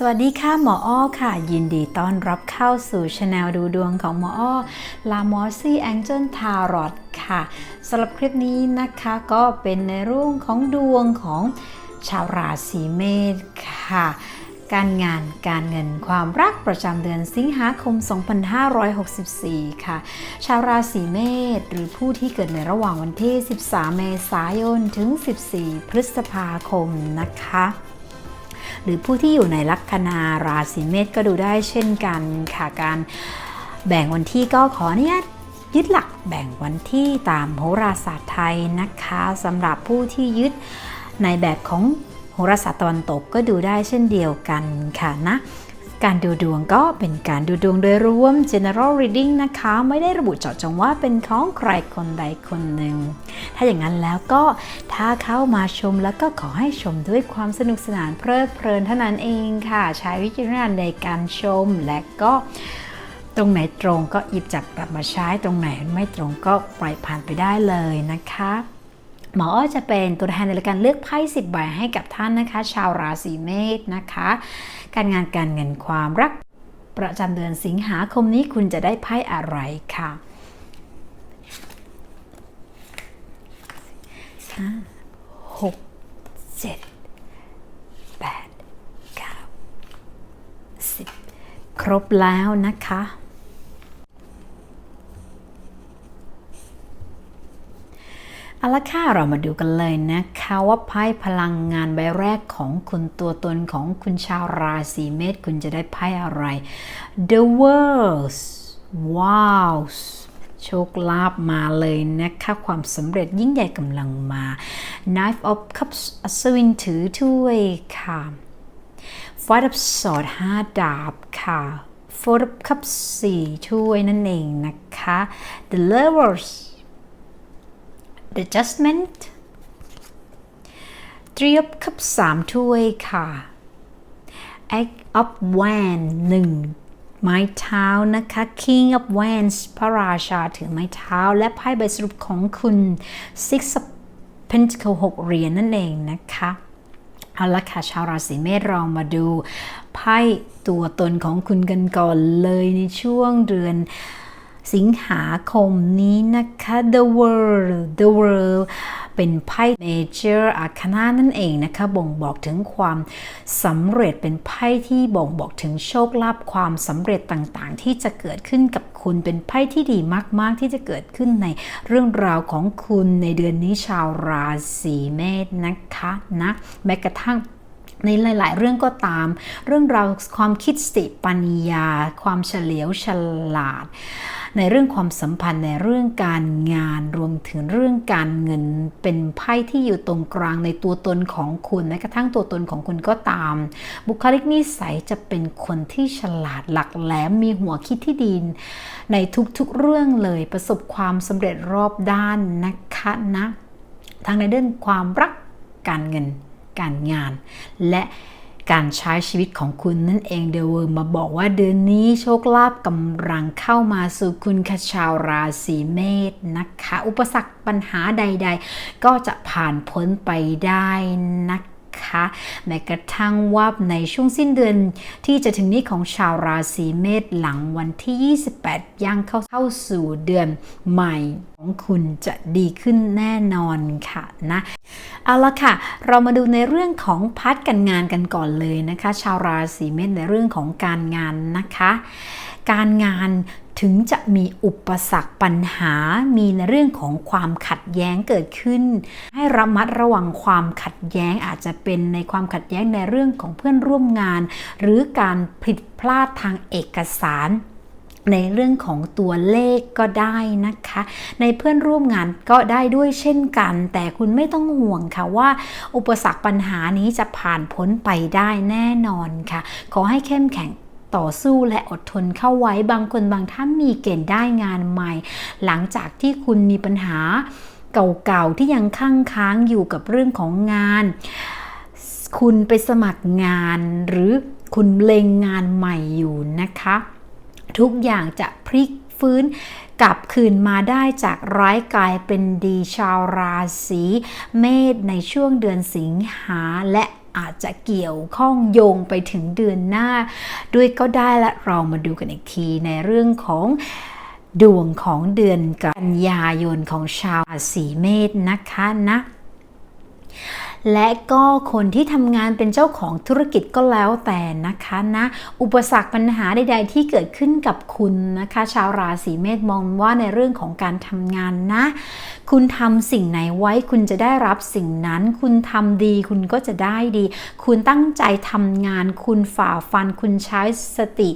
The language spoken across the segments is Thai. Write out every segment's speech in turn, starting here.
สวัสดีค่ะหมออ้อค่ะ ยินดีต้อนรับเข้าสู่ช anel ดูดวงของหมออ้อลามอซี่แองเจิลทารอตค่ะสำหรับคลิปนี้นะคะก็เป็นในเรื่องของดวงของชาวราศีเมษค่ะ การงานการเงินความรักประจำเดือนสิงหาคม 2564 ค่ะ ชาวราศีเมษหรือผู้ที่เกิดในระหว่างวันที่ 13 เมษายนถึง 14 พฤษภาคมนะคะ หรือผู้ที่อยู่ในลัคนาราศีเมษก็ดูได้เช่นกันค่ะการแบ่งวันที่ก็ขออนุญาตยึดหลักแบ่งวันที่ตามโหราศาสตร์ไทยนะคะสำหรับผู้ที่ยึดในแบบของโหราศาสตร์ตะวันตกก็ดูได้เช่นเดียวกันค่ะนะ การดูดวงก็เป็นการดูดวงโดยรวม general reading นะคะ ไม่ได้ระบุเจาะจงว่าเป็นของใครคนใดคนหนึ่ง ถ้าอย่างนั้นแล้วก็ถ้าเข้ามาชมแล้วก็ขอให้ชมด้วยความสนุกสนานเพลิดเพลินเท่านั้นเองค่ะ ใช้วิจารณญาณในการชมและก็ตรงไหนตรงก็หยิบจับกลับมาใช้ตรงไหนไม่ตรงก็ปล่อยผ่านไปได้เลยนะคะ หมออ้อจะเป็นตัวแทนในรายการเลือกไพ่สิบใบให้กับท่านนะคะ ชาวราศีเมษนะคะ การงานการเงินความรักประจำเดือนสิงหาคมนี้คุณจะได้ไพ่อะไรค่ะห้าหกเจ็ดแปดเก้าสิบครบแล้วนะคะ เอาละค่ะเรามาดูกันเลยนะคะว่าไพ่พลังงานใบแรกของคุณตัวตนของคุณชาวราศีเมษคุณจะได้ไพ่อะไร The World ว้าวโชคลาภมาเลยนะคะความสำเร็จยิ่งใหญ่กำลังมา Knife of Cups อัศวินถือถ้วยค่ะ Fight of Swords ห้าดาบค่ะ Four of Cups สี่ถ้วยนั่นเองนะคะ The Lovers The Adjustment Three of Cups สามถ้วยค่ะ Egg of wand หนึ่งไม้เท้านะคะ King of Wands พระราชาถือไม้เท้า และไพ่ใบสรุปของคุณ Six of Pentacles หกเหรียญนั่นเองนะคะเอาละค่ะชาวราศีเมษเรามาดูไพ่ตัวตนของคุณกันก่อนเลยในช่วงเดือน สิงหาคมนี้นะคะ The World The World เป็นไพ่ Major Arcana นั่นเองนะคะ บ่งบอกถึงความสำเร็จเป็นไพ่ที่บ่งบอกถึงโชคลาภความสำเร็จต่างๆ ที่จะเกิดขึ้นกับคุณเป็นไพ่ที่ดีมาก ๆ ที่จะเกิดขึ้นในเรื่องราวของคุณในเดือนนี้ชาวราศีเมษนะคะนะแม้กระทั่ง ในหลาย ๆ เรื่องก็ตาม เรื่องราวความคิดสติปัญญา ความเฉลียวฉลาด ในเรื่องความสัมพันธ์ในเรื่องการงานรวมถึงเรื่องการเงินเป็นไพ่ที่อยู่ตรงกลางในตัวตนของคุณแม้กระทั่งตัวตนของคุณก็ตาม บุคลิกนิสัยจะเป็นคนที่ฉลาดหลักแหลมมีหัวคิดที่ดีในทุก ๆ เรื่องเลยประสบความสำเร็จรอบด้านนะคะนะทั้งในเรื่องความรักการเงิน การงาน และการใช้ชีวิตของคุณนั่นเองเดวมาบอกว่าเดือนนี้โชคลาภกำลังเข้ามาสู่คุณคชาวราศีเมษนะคะ อุปสรรคปัญหาใด ๆ ก็จะผ่านพ้นไปได้นะคะ แม้กระทั่งว่าในช่วงสิ้นเดือนที่จะถึงนี้ของชาวราศีเมษหลังวันที่ 28 ย่างเข้าเข้าสู่เดือนใหม่ของคุณจะดีขึ้นแน่นอนค่ะนะเอาละค่ะ เรามาดูในเรื่องของพัดกันงานกันก่อนเลยนะคะ ชาวราศีเมษในเรื่องของการงานนะคะ การงาน ถึงจะมีอุปสรรคปัญหา มีในเรื่องของความขัดแย้งเกิดขึ้น ให้ระมัดระวังความขัดแย้งอาจจะเป็นในความขัดแย้งในเรื่องของเพื่อนร่วมงาน หรือการผิดพลาดทางเอกสารในเรื่องของตัวเลขก็ได้นะคะ ในเพื่อนร่วมงานก็ได้ด้วยเช่นกัน แต่คุณไม่ต้องห่วงค่ะว่า อุปสรรคปัญหานี้จะผ่านพ้นไปได้แน่นอนค่ะ ขอให้เข้มแข็ง ต่อสู้และอดทนเข้าไว้บางคนบางท่านมีเกณฑ์ได้งานใหม่ หลังจากที่คุณมีปัญหาเก่าๆที่ยังค้างค้างอยู่กับเรื่องของงาน คุณไปสมัครงานหรือคุณเล็งงานใหม่อยู่นะคะ ทุกอย่างจะพลิกฟื้นกลับคืนมาได้จากร้ายกลายเป็นดีชาวราศีเมษในช่วงเดือนสิงหาและ อาจจะเกี่ยวข้องโยงไปถึงเดือนหน้า ด้วยก็ได้และเรามาดูกันอีกทีในเรื่องของดวงของเดือนกันยายนของชาวราศีเมษนะคะนะ และก็คนที่ทำงานเป็นเจ้าของธุรกิจก็แล้วแต่นะคะนะ อุปสรรคปัญหาใดๆที่เกิดขึ้นกับคุณนะคะ ชาวราศีเมษมองว่าในเรื่องของการทำงานนะ คุณทำสิ่งไหนไว้คุณจะได้รับสิ่งนั้น คุณทำดีคุณก็จะได้ดี คุณตั้งใจทำงาน คุณฝ่าฟัน คุณใช้สติ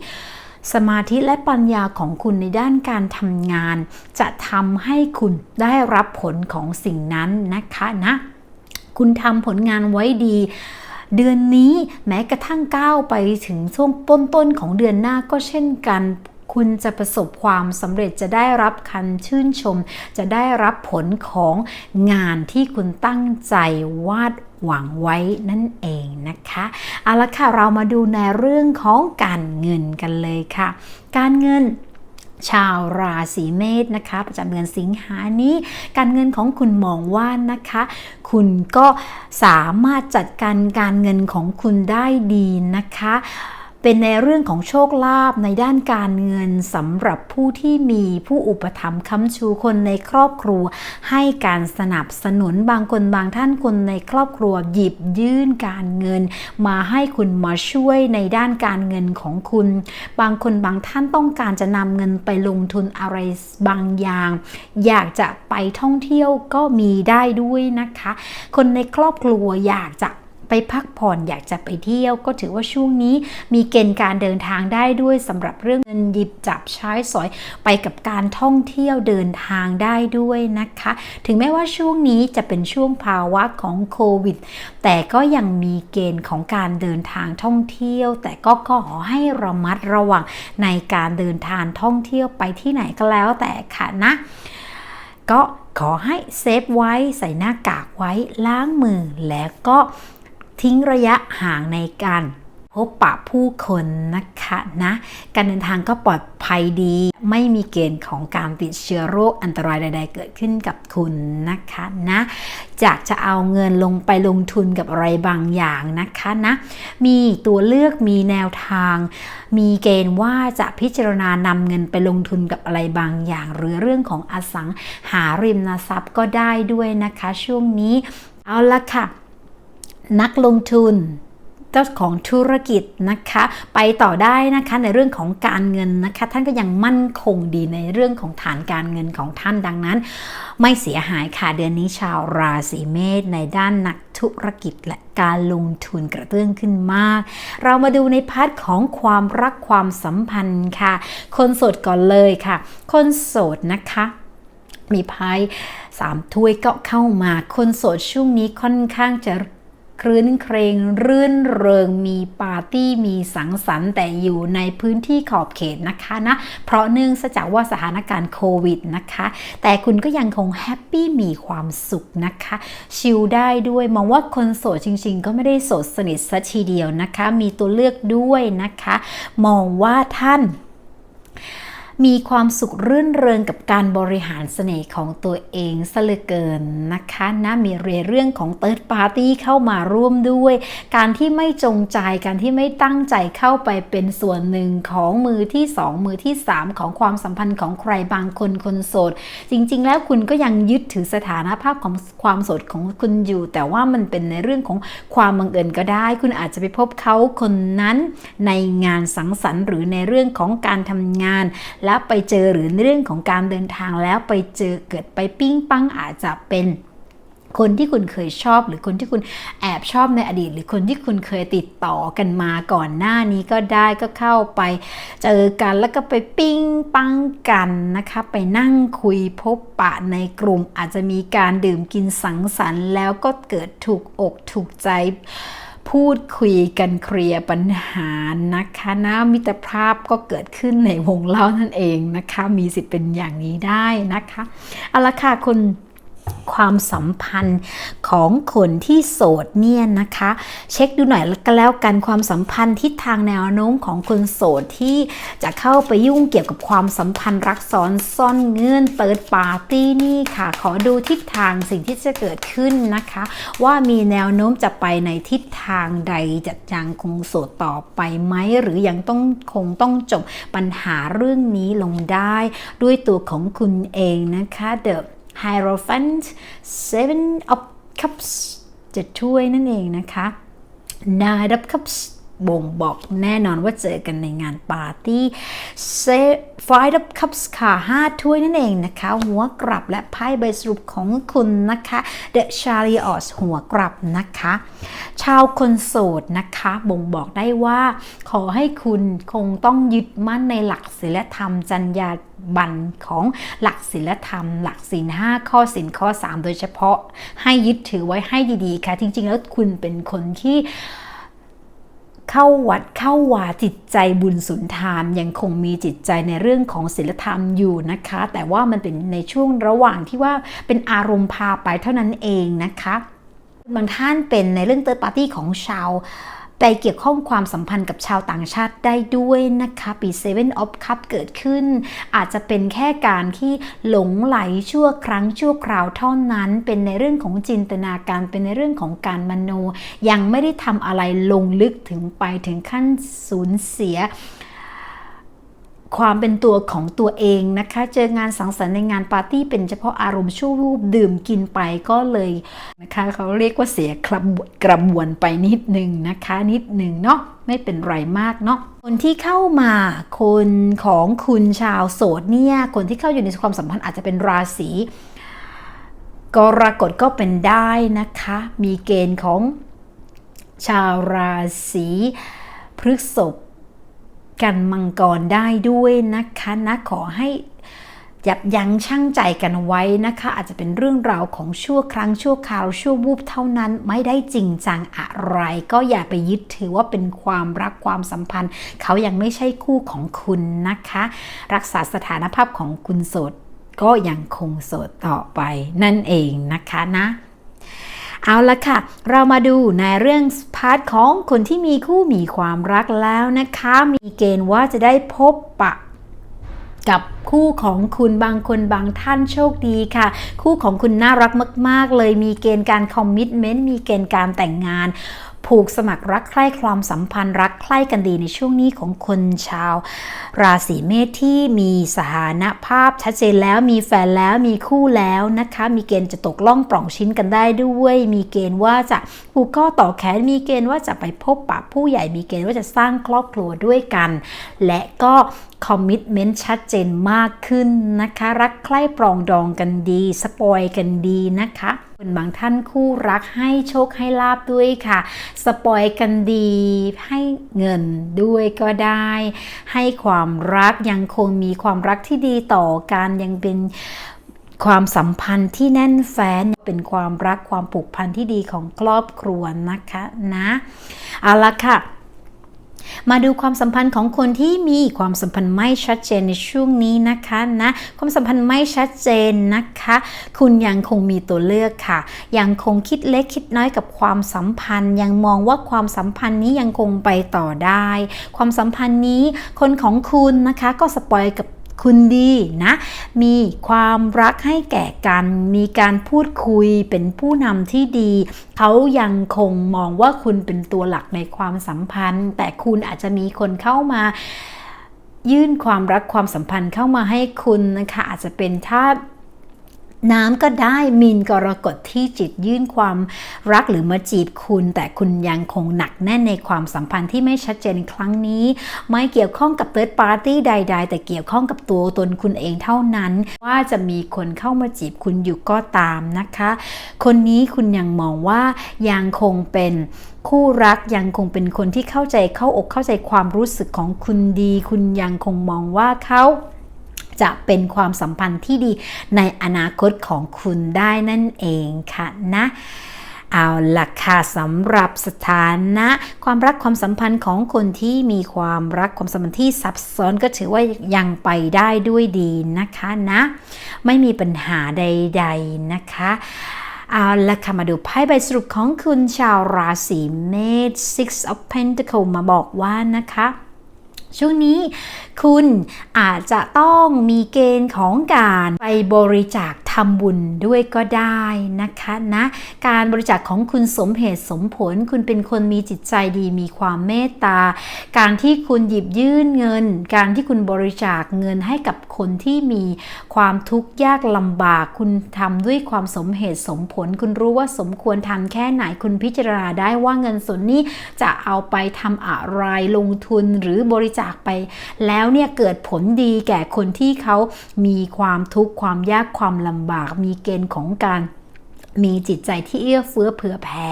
สมาธิและปัญญาของคุณในด้านการทำงาน จะทำให้คุณได้รับผลของสิ่งนั้นนะคะนะ คุณทำผลงานไว้ดี เดือนนี้แม้กระทั่งก้าวไปถึงช่วงต้นๆของเดือนหน้าก็เช่นกันคุณจะประสบความสำเร็จจะได้รับคันชื่นชม จะได้รับผลของงานที่คุณตั้งใจวาดหวังไว้นั่นเองนะคะเอาละค่ะเรามาดูในเรื่องของการเงินกันเลยค่ะ การเงิน ชาวราศีเมษนะคะประจำเดือนสิงหานี้ การเงินของคุณมองว่านะคะ คุณก็สามารถจัดการการเงินของคุณได้ดีนะคะ เป็นในเรื่องของโชคลาภในด้านการเงินสำหรับผู้ที่มีผู้อุปถัมภ์ค้ำชูคนในครอบครัว ให้การสนับสนุนบางคนบางท่านคนในครอบครัวหยิบยื่นการเงิน มาให้คุณมาช่วยในด้านการเงินของคุณ บางคนบางท่านต้องการจะนำเงินไปลงทุนอะไรบางอย่าง อยากจะไปท่องเที่ยวก็มีได้ด้วยนะคะ คนในครอบครัวอยากจะ ไปพักผ่อนอยากจะไปเที่ยว ก็ถือว่าช่วงนี้มีเกณฑ์การเดินทางได้ด้วยสำหรับเรื่องเงินหยิบจับใช้สอยไปกับการท่องเที่ยวเดินทางได้ด้วยนะคะ ถึงแม้ว่าช่วงนี้จะเป็นช่วงภาวะของโควิด แต่ก็ยังมีเกณฑ์ของการเดินทางท่องเที่ยว แต่ก็ขอให้ระมัดระวังในการเดินทางท่องเที่ยวไปที่ไหนก็แล้วแต่ค่ะนะ ก็ขอให้เซฟไว้ใส่หน้ากากไว้ล้างมือแล้วก็ ทิ้งระยะห่างในการพบปะผู้คนนะคะนะการเดินทางก็ปลอดภัยดี ไม่มีเกณฑ์ของการติดเชื้อโรคอันตรายใด ๆ เกิดขึ้นกับคุณนะคะนะจากจะเอาเงินลงไปลงทุนกับอะไรบางอย่างนะคะนะมีตัวเลือกมีแนวทาง มีเกณฑ์ว่าจะพิจารณานำเงินไปลงทุนกับอะไรบางอย่าง หรือเรื่องของอสังหาริมทรัพย์ก็ได้ด้วยนะคะ ช่วงนี้เอาละค่ะ นักลงทุนเจ้าของธุรกิจนะคะ ไปต่อได้นะคะในเรื่องของการเงินนะคะ ท่านก็ยังมั่นคงดีในเรื่องของฐานการเงินของท่านดังนั้น ไม่เสียหายค่ะเดือนนี้ชาวราศีเมษในด้านนักธุรกิจและการลงทุนกระเตื้องขึ้นมาก เรามาดูในพาร์ทของความรักความสัมพันธ์ค่ะ คนโสดก่อนเลยค่ะ คนโสดนะคะมีไพ่สามถ้วยก็เข้ามาคนโสดช่วงนี้ค่อนข้างจะ ครื้นเครงรื่นเริงมีปาร์ตี้มีสังสรรค์แต่อยู่ในพื้นที่ขอบเขตนะคะนะเพราะเนื่องจากว่าสถานการณ์โควิดนะคะ แต่คุณก็ยังคงแฮปปี้มีความสุขนะคะ ชิลได้ด้วยมองว่าคนโสดจริง ๆ ก็ไม่ได้โสดสนิทซะทีเดียวนะคะ มีตัวเลือกด้วยนะคะ มองว่าท่าน มีความสุขรื่นเริงกับการบริหารเสน่ห์ของตัวเองซะเหลือเกินนะคะนะมีเรื่องของเติร์ดปาร์ตี้เข้ามาร่วมด้วย การที่ไม่จงใจการที่ไม่ตั้งใจเข้าไปเป็นส่วนหนึ่งของมือที่ 2 มือที่ 3 ของความสัมพันธ์ของใครบางคนคนโสด จริง ๆ แล้วคุณก็ยังยึดถือสถานภาพของความโสดของคุณอยู่ แต่ว่ามันเป็นในเรื่องของความบังเอิญก็ได้ คุณอาจจะไปพบเขาคนนั้นในงานสังสรรค์ หรือในเรื่องของการทำงานแล้วไปเจอหรือเรื่องของการเดินทางแล้วไปเจอเกิดไปปิ้งปังอาจจะเป็นคนที่คุณเคยชอบหรือคนที่คุณแอบชอบในอดีต หรือคนที่คุณเคยติดต่อกันมาก่อนหน้านี้ก็ได้ก็เข้าไปเจอกันแล้วก็ไปปิ้งปังกันนะคะ ไปนั่งคุยพบปะในกลุ่มอาจจะมีการดื่มกินสังสรรค์ แล้วก็เกิดถูกอกถูกใจ พูดคุยกันเคลียร์ปัญหานะคะนะมิตรภาพก็เกิดขึ้นในวงเล่านั่นเองนะคะ มีสิทธิ์เป็นอย่างนี้ได้นะคะเอาละค่ะคุณ ความสัมพันธ์ของคนที่โสดเนี่ยนะคะ เช็คดูหน่อยก็แล้วกันความสัมพันธ์ทิศทางแนวโน้มของคนโสดที่จะเข้าไปยุ่งเกี่ยวกับความสัมพันธ์รักซ้อนซ่อนเงื่อนเติดปาร์ตี้นี่ค่ะ ขอดูทิศทางสิ่งที่จะเกิดขึ้นนะคะ ว่ามีแนวโน้มจะไปในทิศทางใดจะยังคงโสดต่อไปไหมหรือยังต้องคงต้องจบปัญหาเรื่องนี้ลงได้ ด้วยตัวของคุณเองนะคะ The Hierophant Seven of Cups จะถ้วยนั่นเองนะคะ Nine of Cups บ่งบอกแน่นอนว่าเจอกันในงานปาร์ตี้ Five of Cups ค่ะห้าถ้วยนั่นเองนะคะ หัวกลับและไพ่ใบสรุปของคุณนะคะ The Chariot หัวกลับนะคะ ชาวคนโสดนะคะ บ่งบอกได้ว่า ขอให้คุณคงต้องยึดมั่นในหลักศีลธรรมจรรยาบรรณของหลักศีลธรรม หลักศีลห้าข้อศีลข้อ 3 โดยเฉพาะให้ยึดถือไว้ให้ดีๆค่ะ จริงๆ แล้วคุณเป็นคนที่ เข้าวัดเข้าวาจิตใจบุญสุนทานยังคงมีจิตใจในเรื่องของศีลธรรมอยู่นะคะ แต่ว่ามันเป็นในช่วงระหว่างที่ว่าเป็นอารมณ์พาไปเท่านั้นเองนะคะ บางท่านเป็นในเรื่องเตอร์ปาร์ตี้ของชาว ไปเกี่ยวข้องความสัมพันธ์กับชาวต่างชาติได้ด้วยนะคะ ปี Seven of Cup เกิดขึ้น อาจจะเป็นแค่การที่หลงไหลชั่วครั้งชั่วคราวเท่านั้น เป็นในเรื่องของจินตนาการเป็นในเรื่องของการมโน ยังไม่ได้ทำอะไรลงลึกถึงไปถึงขั้นสูญเสีย ความเป็นตัวของตัวเองนะคะ เจองานสังสรรค์ในงานปาร์ตี้เป็นเฉพาะอารมณ์ชั่ววูบดื่มกินไปก็เลยนะคะเขาเรียกว่าเสียกระบกระบวนไปนิดหนึ่งนะคะนิดหนึ่งเนาะไม่เป็นไรมากเนาะคนที่เข้ามาคนของคุณชาวโสดเนี่ยคนที่เข้าอยู่ในความสัมพันธ์อาจจะเป็นราศีกรกฎก็เป็นได้นะคะ มีเกณฑ์ของชาวราศีพฤษภ กันมังกรได้ด้วยนะคะนะขอให้ยับยั้งชั่งใจกันไว้นะคะ อาจจะเป็นเรื่องราวของชั่วครั้งชั่วคราวชั่ววูบเท่านั้นไม่ได้จริงจังอะไร ก็อย่าไปยึดถือว่าเป็นความรักความสัมพันธ์ เขายังไม่ใช่คู่ของคุณนะคะ รักษาสถานภาพของคุณโสดก็ยังคงโสดต่อไปนั่นเองนะคะนะ เอาละค่ะ เรามาดูในเรื่องพาร์ทของคนที่มีคู่มีความรักแล้วนะคะ มีเกณฑ์ว่าจะได้พบปะกับคู่ของคุณบางคนบางท่านโชคดีค่ะ คู่ของคุณน่ารักมาก ๆ เลยมีเกณฑ์การคอมมิชเมนต์มีเกณฑ์การแต่งงาน ผูกสมัครรักใคร่ความสัมพันธ์รักใคร่กันดีในช่วงนี้ของคนชาว ราศีเมษที่มีสถานภาพชัดเจนแล้วมีแฟนแล้วมีคู่แล้วนะคะ มีเกณฑ์จะตกล่องปล่องชิ้นกันได้ด้วย มีเกณฑ์ว่าจะผูกข้อต่อแขนมีเกณฑ์ว่าจะไปพบปะผู้ใหญ่มีเกณฑ์ว่าจะสร้างครอบครัวด้วยกัน และก็คอมมิชเมนต์ชัดเจนมากขึ้นนะคะ รักใคร่ปรองดองกันดี สปอยกันดีนะคะ นบางท่านคู่รักให้โชคให้ลาบด้วยค่ะ สปอยกันดี ให้เงินด้วยก็ได้ ให้ความรักยังคงมีความรักที่ดีต่อกันยังเป็นความสัมพันธ์ที่แน่นแฟ้นเป็นความรักความผูกพันที่ดีของครอบครัวนะคะนะเอาละค่ะ มาดูความสัมพันธ์ของคนที่มีความสัมพันธ์ไม่ชัดเจนในช่วงนี้นะคะนะความสัมพันธ์ไม่ชัดเจนนะคะ คุณยังคงมีตัวเลือกค่ะ ยังคงคิดเล็กคิดน้อยกับความสัมพันธ์ ยังมองว่าความสัมพันธ์นี้ยังคงไปต่อได้ ความสัมพันธ์นี้คนของคุณนะคะก็สปอยกับ คุณดีนะ มีความรักให้แก่กัน มีการพูดคุยเป็นผู้นำที่ดี เขายังคงมองว่าคุณเป็นตัวหลักในความสัมพันธ์ แต่คุณอาจจะมีคนเข้ามายื่นความรักความสัมพันธ์เข้ามาให้คุณนะคะ อาจจะเป็นถ้า น้ำก็ได้มินกรกฎที่จิตยื่นความรักหรือมาจีบคุณ แต่คุณยังคงหนักแน่นในความสัมพันธ์ที่ไม่ชัดเจนครั้งนี้ ไม่เกี่ยวข้องกับเติร์ดปาร์ตี้ใด ๆ แต่เกี่ยวข้องกับตัวตนคุณเองเท่านั้น ว่าจะมีคนเข้ามาจีบคุณอยู่ก็ตามนะคะ คนนี้คุณยังมองว่ายังคงเป็นคู่รักยังคงเป็นคนที่เข้าใจเข้าอกเข้าใจความรู้สึกของคุณดี คุณยังคงมองว่าเขา จะเป็นความสัมพันธ์ที่ดีในอนาคตของคุณได้นั่นเองค่ะนะเอาล่ะค่ะสำหรับสถานะ ความรักความสัมพันธ์ของคนที่มีความรักความสัมพันธ์ที่ซับซ้อนก็ถือว่ายังไปได้ด้วยดีนะคะนะ ไม่มีปัญหาใด ๆนะคะเอาละค่ะมาดูไพ่ใบสรุปของคุณชาวราศีเมษ Six of Pentacles มาบอกว่านะคะ ช่วงนี้คุณอาจจะต้องมีเกณฑ์ของการไปบริจาค ทำบุญด้วยก็ได้นะคะนะการบริจาคของคุณสมเหตุสมผล คุณเป็นคนมีจิตใจดีมีความเมตตา การที่คุณหยิบยื่นเงิน การที่คุณบริจาคเงินให้กับคนที่มีความทุกข์ยากลำบาก คุณทำด้วยความสมเหตุสมผล คุณรู้ว่าสมควรทำแค่ไหนคุณพิจารณาได้ว่าเงินส่วนนี้จะเอาไปทำอะไรลงทุนหรือบริจาคไป แล้วเนี่ยเกิดผลดีแก่คนที่เขามีความทุกข์ความยากความลำบาก มีเกณฑ์ของการมีจิตใจที่เอื้อเฟื้อเผื่อแผ่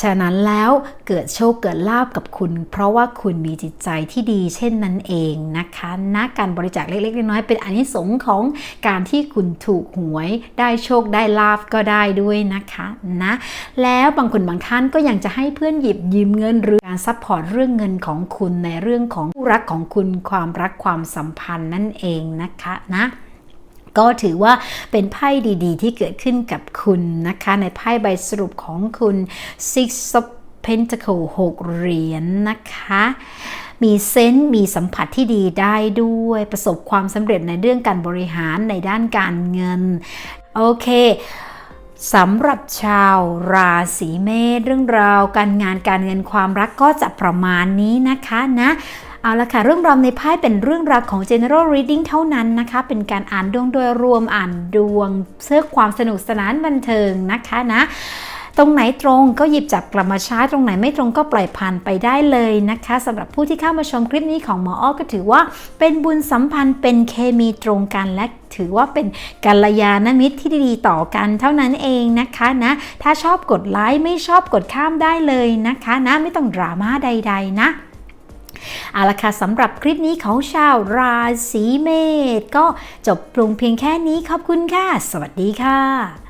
ฉะนั้นแล้วเกิดโชคเกิดลาบกับคุณ เพราะว่าคุณมีจิตใจที่ดีเช่นนั้นเองนะคะนะการบริจาคเล็กๆน้อยๆเป็นอนิสงส์ของการที่คุณถูกหวย ได้โชคได้ลาบก็ได้ด้วยนะคะนะแล้วบางคนบางท่านก็ยังจะให้เพื่อนหยิบยืมเงินหรือการซัพพอร์ตเรื่องเงินของคุณในเรื่องของผู้รักของคุณความรักความสัมพันธ์นั่นเองนะคะนะ ก็ถือว่าเป็นไพ่ดีๆ ที่เกิดขึ้นกับคุณนะคะ ในไพ่ใบสรุปของคุณ Six of Pentacle 6เหรียญนนะคะมีเซนส์มีสัมผัสที่ดีได้ด้วย ประสบความสำเร็จในเรื่องการบริหารในด้านการเงิน โอเคสำหรับชาวราศีเมษเรื่องราวการงานการเงินความรักก็จะประมาณนี้นะคะนะ เอาละค่ะ เรื่องราวในไพ่เป็นเรื่องราวของ general reading เท่านั้นนะคะ เป็นการอ่านดวงโดยรวมอ่านดวงเพื่อความสนุกสนานบันเทิงนะคะนะตรงไหนตรงก็หยิบจับกลับมาใช้ตรงไหนไม่ตรงก็ปล่อยผ่านไปได้เลยนะคะสำหรับผู้ที่เข้ามาชมคลิปนี้ของหมออ้อก็ถือว่า เป็นบุญสัมพันธ์เป็นเคมีตรงกันและถือว่าเป็นกัลยาณมิตรที่ดีต่อกันเท่านั้นเองนะคะนะ ถ้าชอบกดไลค์ไม่ชอบกดข้ามได้เลยนะคะนะไม่ต้องดราม่าใด ๆ นะ เอาละค่ะสำหรับคลิปนี้ของชาวราศีเมษก็จบลงเพียงแค่นี้ขอบคุณค่ะ สวัสดีค่ะ